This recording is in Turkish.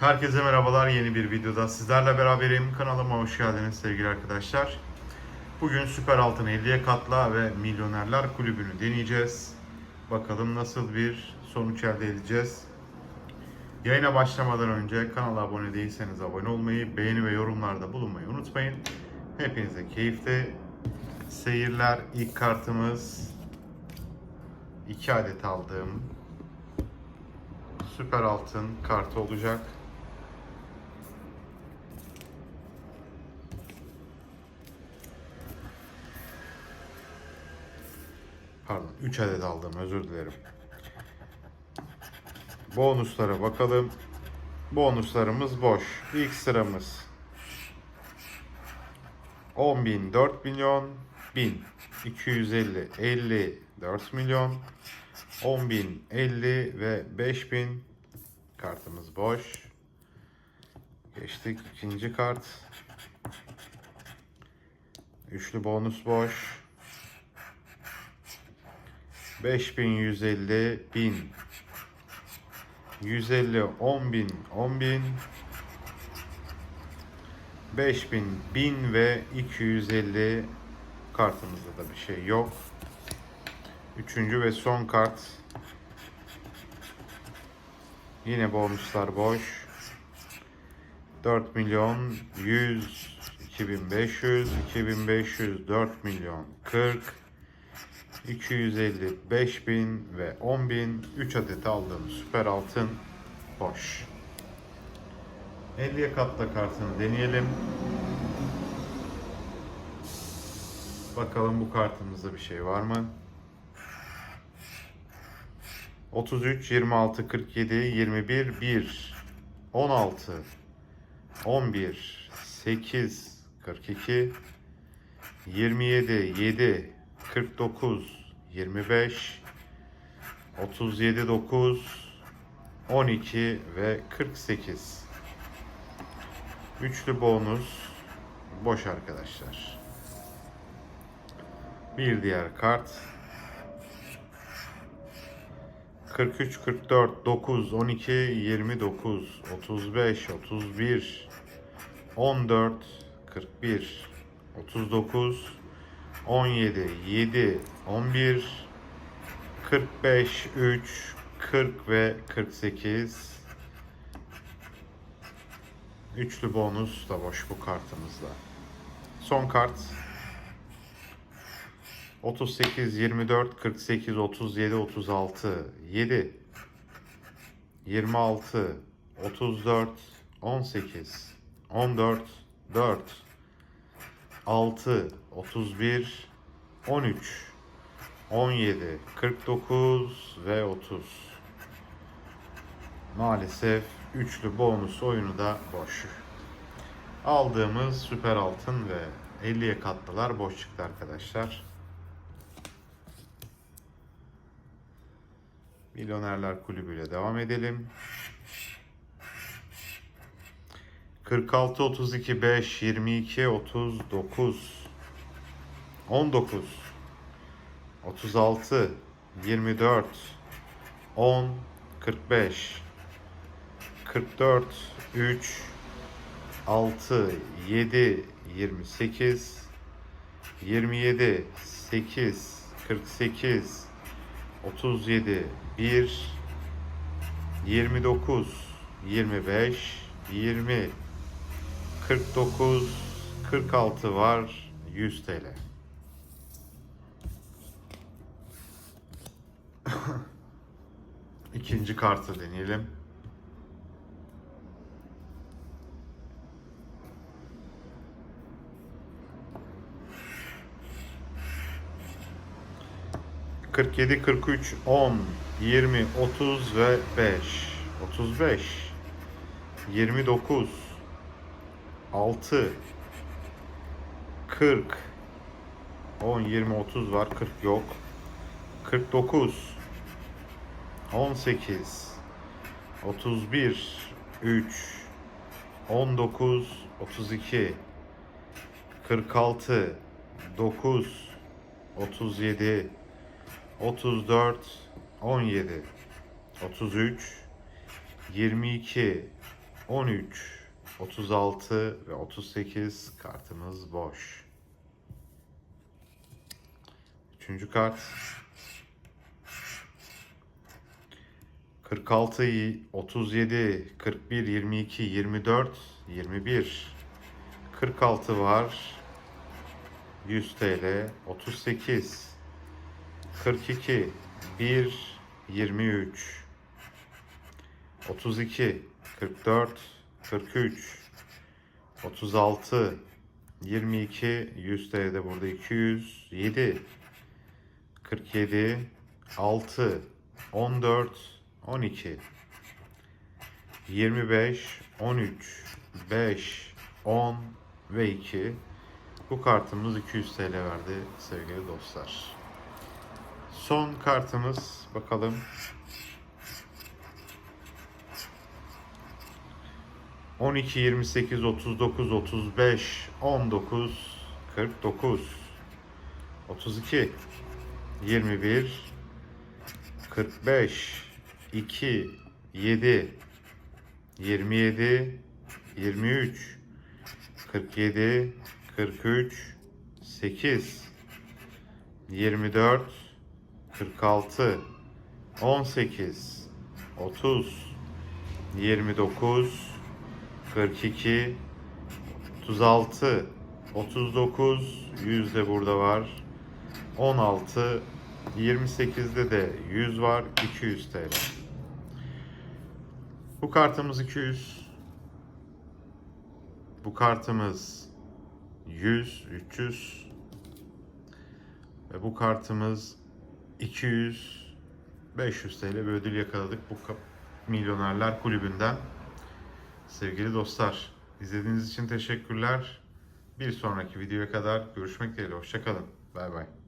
Herkese merhabalar. Yeni bir videoda sizlerle beraberim. Kanalıma hoş geldiniz sevgili arkadaşlar. Bugün Süper Altın 50'ye katla ve Milyonerler Kulübü'nü deneyeceğiz. Bakalım nasıl bir sonuç elde edeceğiz. Yayına başlamadan önce kanala abone değilseniz abone olmayı, beğeni ve yorumlarda bulunmayı unutmayın. Hepinize keyifli seyirler. İlk kartımız 2 adet aldığım süper altın kartı olacak. Pardon 3 adet aldım özür dilerim. Bonuslara bakalım. Bonuslarımız boş. İlk sıramız 10.000 4 milyon 1000 250 50 4 milyon 10.000 50 ve 5000 kartımız boş. Geçtik ikinci kart. Üçlü bonus boş. 5150 1000 150 10.000 10.000 5000 1000 ve 250 kartımızda da bir şey yok. Üçüncü ve son kart. Yine bonuslar boş. 4 milyon 100 2500 2500 4 milyon 40 250 5000 ve 10000 3 adet aldığım süper altın boş. 50'ye katla kartını deneyelim. Bakalım bu kartımızda bir şey var mı? 33, 26, 47, 21, 1, 16, 11, 8, 42, 27, 7, 49, 25, 37, 9, 12 ve 48. Üçlü bonus boş arkadaşlar. Bir diğer kart 43, 44, 9, 12, 29, 35, 31, 14, 41, 39, 17, 7, 11, 45, 3, 40 ve 48. Üçlü bonus da boş bu kartımızda. Son kart 38, 24, 48, 37, 36, 7, 26, 34, 18, 14, 4, 6, 31, 13, 17, 49 ve 30. Maalesef üçlü bonus oyunu da boş. Aldığımız süper altın ve 50'ye katlılar boş çıktı arkadaşlar. Milyonerler Kulübü devam edelim. 46 32 5 22 39 19 36 24 10 45 44 3 6 7 28 27 8 48 37 1 29 25 20 49 46 var 100 TL. İkinci kartı deneyelim. Kırk yedi, kırk üç, on, yirmi, otuz ve beş. Otuz beş. Yirmi dokuz. Altı. Kırk. On, yirmi, otuz var. Kırk yok. Kırk dokuz. 18 31 3 19 32 46 9 37 34 17 33 22 13, 36 ve 38 kartımız boş. Üçüncü kart 46, 37, 41, 22, 24, 21. 46 var. 100 TL. 38, 42, 1, 23. 32, 44, 43, 36, 22, 100 TL de burada 200, 7, 47, 6, 14, 12, 25, 13, 5, 10 ve 2. Bu kartımız 200 TL verdi sevgili dostlar. Son kartımız bakalım. On iki, yirmi sekiz, otuz dokuz, otuz beş, on dokuz, kırk dokuz, otuz iki, yirmi bir, kırk beş, iki, yedi, yirmi yedi, yirmi üç, kırk yedi, kırk üç, sekiz, yirmi dört, kırk altı, on sekiz, otuz, yirmi dokuz, 42 36 39 100 de burada var. 16 28'de de 100 var. 200 TL. Bu kartımız 200. Bu kartımız 100 300 ve bu kartımız 200 500 TL bir ödül yakaladık bu Milyonerler Kulübü'nden. Sevgili dostlar, izlediğiniz için teşekkürler. Bir sonraki videoya kadar görüşmek dileğiyle. Hoşçakalın. Bay bay.